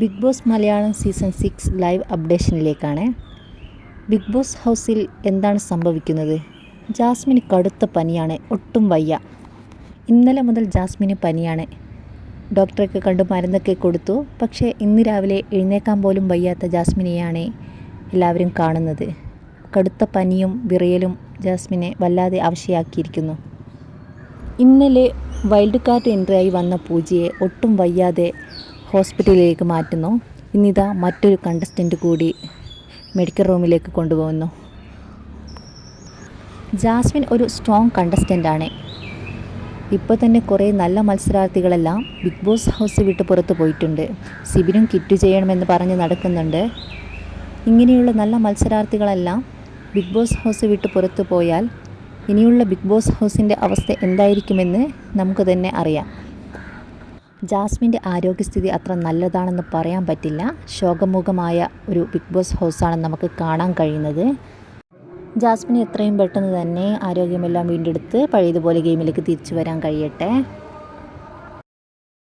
Big Boss Malayalam season six live അപ്ഡേഷനിലേക്കാണ്. Big Boss ഹൗസിൽ എന്താണ് സംഭവിക്കുന്നത്? ജാസ്മിന് കടുത്ത പനിയാണ് ഒട്ടും വയ്യ. ഇന്നലെ മുതൽ ജാസ്മിന് പനിയാണ്. ഡോക്ടറൊക്കെ കണ്ട് മരുന്നൊക്കെ കൊടുത്തു. പക്ഷേ ഇന്ന് രാവിലെ എഴുന്നേക്കാൻ പോലും വയ്യാത്ത ജാസ്മിനെയാണ് എല്ലാവരും കാണുന്നത്. കടുത്ത പനിയും വിറയലും ജാസ്മിനെ വല്ലാതെ അവശയാക്കിയിരിക്കുന്നു. ഇന്നലെ വൈൽഡ് കാർഡ് എൻട്രിയായി വന്ന പൂജയെ ഒട്ടും വയ്യാതെ ഹോസ്പിറ്റലിലേക്ക് മാറ്റുന്നു. ഇന്നിതാ മറ്റൊരു കണ്ടസ്റ്റന്റ് കൂടി മെഡിക്കൽ റൂമിലേക്ക് കൊണ്ടുപോകുന്നു. ജാസ്മിൻ ഒരു സ്ട്രോങ് കണ്ടസ്റ്റന്റാണ് ഇപ്പോൾ തന്നെ കുറേ നല്ല മത്സരാർത്ഥികളെല്ലാം ബിഗ് ബോസ് ഹൗസ് വിട്ട് പുറത്ത് പോയിട്ടുണ്ട്. സിബിനും കിറ്റ് ചെയ്യണമെന്ന് പറഞ്ഞ് നടക്കുന്നുണ്ട്. ഇങ്ങനെയുള്ള നല്ല മത്സരാർത്ഥികളെല്ലാം ബിഗ് ബോസ് ഹൗസ് വിട്ട് പുറത്ത് പോയാൽ ഇനിയുള്ള ബിഗ് ബോസ് ഹൗസിന്റെ അവസ്ഥ എന്തായിരിക്കുമെന്ന് നമുക്ക് തന്നെ അറിയാം. ജാസ്മിന്റെ ആരോഗ്യസ്ഥിതി അത്ര നല്ലതാണെന്ന് പറയാൻ പറ്റില്ല. ശോകമുഖമായ ഒരു ബിഗ് ബോസ് ഹൗസാണ് നമുക്ക് കാണാൻ കഴിയുന്നത്. ജാസ്മിൻ എത്രയും പെട്ടെന്ന് തന്നെ ആരോഗ്യമെല്ലാം വീണ്ടെടുത്ത് പഴയതുപോലെ ഗെയിമിലേക്ക് തിരിച്ചു വരാൻ കഴിയട്ടെ.